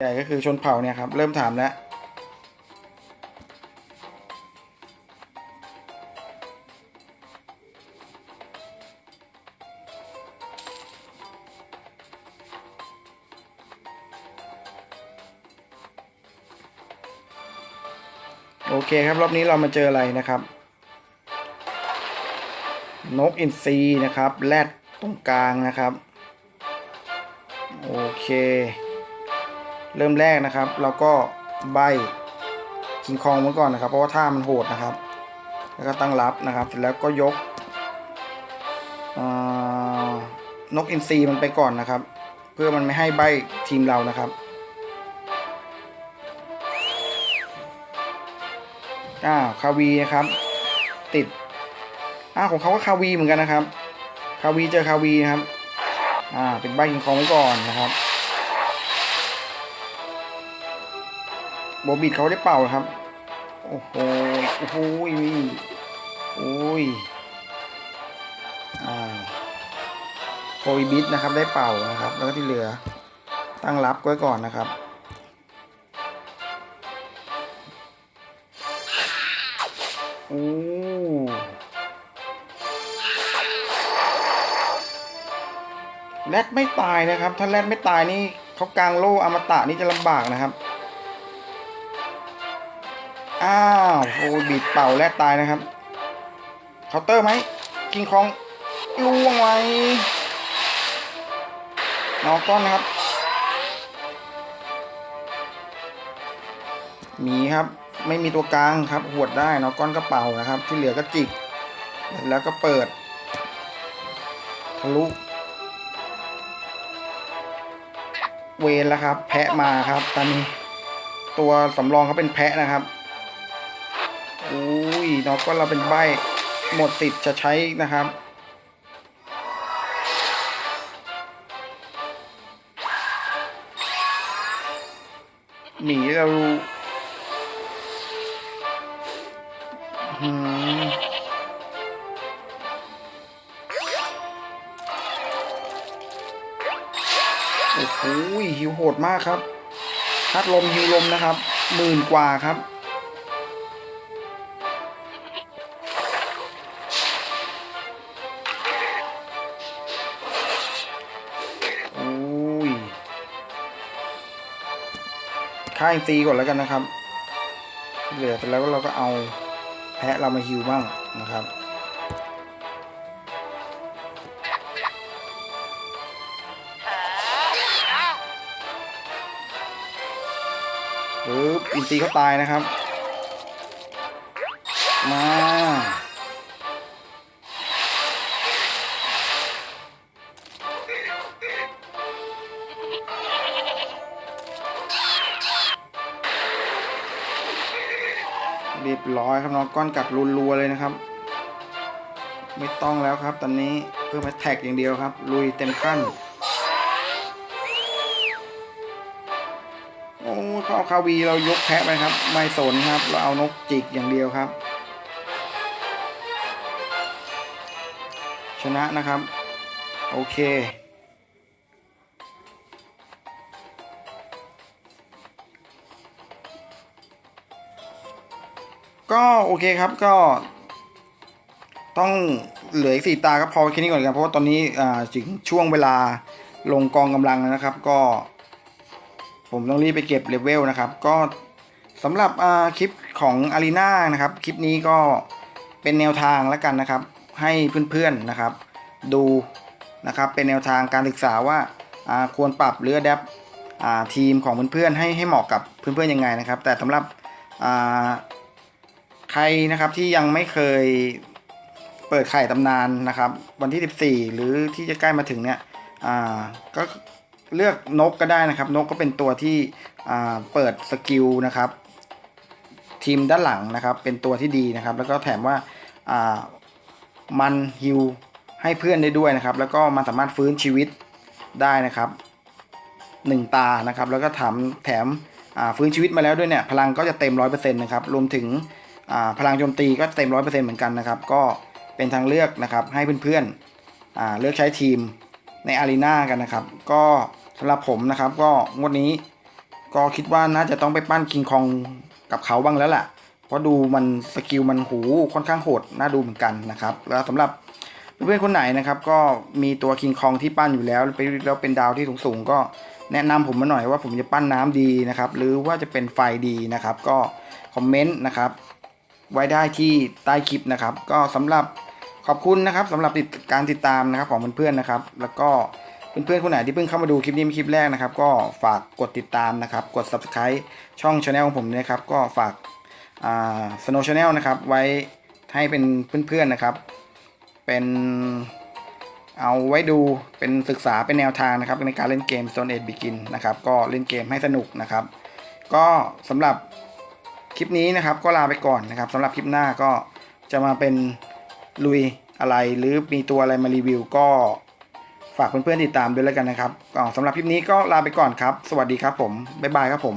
ใหญ่ก็คือชนเผ่าเนี่ยครับ เริ่มถามแล้ว โอเคครับ รอบนี้เรามาเจออะไรนะครับ นกอินทรีนะครับ แรดตรงกลางนะครับ โอเค เริ่มแรกนะครับ เราก็ใบคิงคองไว้ก่อนนะครับ เพราะว่าท่ามันโหดนะครับ แล้วก็ตั้งรับนะครับ เสร็จแล้วก็ยกนกอินทรีมันไปก่อนนะครับ เพื่อมันไม่ให้ใบทีมเรานะครับอ้าวคาวีนะครับ ติดอ้าวของเขาก็คาวีเหมือนกันนะครับ คาวีเจอคาวีนะครับ อ่าเป็นใบคิงคองไว้ก่อนนะครับ โบบิดเขาได้เป่าครับ โอ้โห โอ้โหโอ้ยอ่าโคบิดนะครับได้เป่านะครับ แล้วก็ที่เหลือ ตั้งรับไว้ก่อนนะครับโอ้แรดไม่ตายนะครับ ถ้าแรดไม่ตายนี่เขากลางโล่อมตะนี่จะลำบากนะครับ อ้าวโอ้บิดเป่าแรดตายนะครับเคาน์เตอร์ไหมกิงคองล่วงไว้นอกก้อนนะครับ มีครับไม่มีตัวกลางครับหวดได้นอกก้อนก็เป่านะครับ ที่เหลือก็จิก แล้วก็เปิดทะลุเวนแล้วครับ แพะมาครับ ตอนนี้ ตัวสำรองเขาเป็นแพะนะครับ อุ้ยนอกก็เราเป็นใบหมดสิทธิ์จะใช้นะครับหมีเราอืมโอ้โหหิวโหดมากครับพัดลมหิวลมนะครับ หมื่นกว่าครับ ค่าอินซีก่อนแล้วกันนะครับ เหลือเสร็จแล้วเราก็เอาแพะเรามาฮิวบ้างนะครับปึ๊บอินซีเขาตายนะครับ มา เรียบร้อยครับน้องก้อนกัดรัวๆเลยนะครับ ไม่ต้องแล้วครับ ตอนนี้เพิ่มแท็กอย่างเดียวครับ ลุยเต็มขั้นโอ้เข้าคาวีเรายกแพะไปครับ ไม่สนครับ เราเอานกจิกอย่างเดียวครับ ชนะนะครับ โอเค ก็โอเคครับก็ ต้องเหลืออีกสี่ตาก็พอแค่นี้ก่อนครับเพราะว่าตอนนี้อ่าถึงช่วงเวลาลงกองกำลังแล้วนะครับ ก็ ผมต้องรีบไปเก็บเลเวลนะครับ ก็สำหรับอ่าคลิปของอารีนานะครับ คลิปนี้ก็เป็นแนวทางแล้วกันนะครับ ให้เพื่อนๆนะครับ ดูนะครับ เป็นแนวทางการศึกษาว่าอ่าควรปรับหรือแดปทีมของเพื่อนๆให้ให้เหมาะกับเพื่อนๆยังไงนะครับ แต่สำหรับอ่า ใครนะครับที่ยังไม่เคยเปิดไข่ตำนานนะครับ วันที่ 14 หรือที่จะใกล้มาถึงเนี่ยอ่าก็เลือกนกก็ได้นะครับ นกก็เป็นตัวที่อ่าเปิดสกิลนะครับ ทีมด้านหลังนะครับ เป็นตัวที่ดีนะครับ แล้วก็แถมว่าอ่ามันฮิวให้เพื่อนได้ด้วยนะครับ แล้วก็มันสามารถฟื้นชีวิตได้นะครับหนึ่งตานะครับ แล้วก็ถามแถมฟื้นชีวิตมาแล้วด้วยเนี่ย พลังก็จะเต็มร้อยเปอร์เซ็นต์นะครับ รวมถึง พลังโจมตีก็เต็มร้อยเปอร์เซ็นต์เหมือนกันนะครับ ก็เป็นทางเลือกนะครับ ให้เพื่อนๆอ่าเลือกใช้ทีมในอารีนากันนะครับ ก็สำหรับผมนะครับ ก็งวดนี้ก็คิดว่าน่าจะต้องไปปั้นคิงคองกับเขาบ้างแล้วล่ะ เพราะดูมันสกิลมันหูค่อนข้างโหดน่าดูเหมือนกันนะครับ แล้วสำหรับเพื่อนๆคนไหนนะครับ ก็มีตัวคิงคองที่ปั้นอยู่แล้วไปแล้วเป็นดาวที่สูงๆก็แนะนำผมมาหน่อยว่าผมจะปั้นน้ำดีนะครับ หรือว่าจะเป็นไฟดีนะครับ ก็คอมเมนต์นะครับ ไว้ได้ที่ใต้คลิปนะครับ ก็สำหรับขอบคุณนะครับสำหรับติดการติดตามนะครับของเพื่อนๆนะครับ แล้วก็เพื่อนๆคนไหนที่เพิ่งเข้ามาดูคลิปนี้เป็นคลิปแรกนะครับ ก็ฝากกดติดตามนะครับ กด subscribe ช่องช anel ของผมด้วยนะครับ ก็ฝากอ่า snow channel นะครับ ไว้ให้เป็นเพื่อนๆนะครับ เป็นเอาไว้ดูเป็นศึกษาเป็นแนวทางนะครับ ในการเล่นเกม Stone Age Begin นะครับ ก็เล่นเกมให้สนุกนะครับ ก็สำหรับ คลิปนี้นะครับก็ลาไปก่อนนะครับสำหรับคลิปหน้าก็จะมาเป็นลุยอะไรหรือมีตัวอะไรมารีวิวก็ฝากเพื่อนๆติดตามด้วยแล้วกันนะครับสำหรับคลิปนี้ก็ลาไปก่อนครับ สวัสดีครับผม บ๊ายบายครับผม